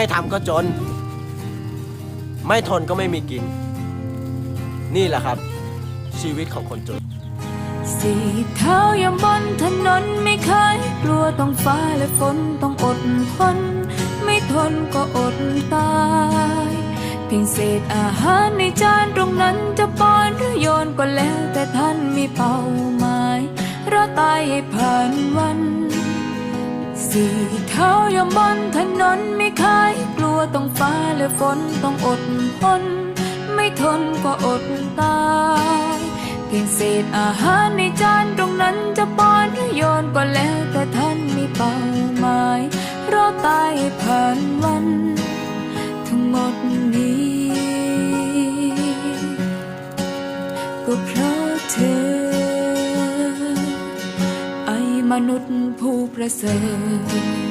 ไม่ทำก็จน ไม่ทนก็ไม่มีกิน นี่แหละครับ ชีวิตของคนจน สี่เท้ายังบนถนนไม่เคยกลัวต้องฟ้าและฝนต้องอดทน ไม่ทนก็อดตายเพียงเศษอาหารในจานตรงนั้นจะป้อนหรือโยนก็แล้วแต่ท่านมีเป้าหมายรอตายให้ผ่านวัน สี่เท้ายังบนถนนไม่เคย ฟ้าและฝนต้องอดทน ไม่ทนก็อดตายเพียงเศษอาหารในจานตรงนั้นจะป้อนหรือโยนก็แล้วแต่ท่านมีเป้าหมายรอตายผ่านวัน ทั้งหมดนี้ ก็เพราะเธอ ไอมนุษย์ผู้ประเสริฐ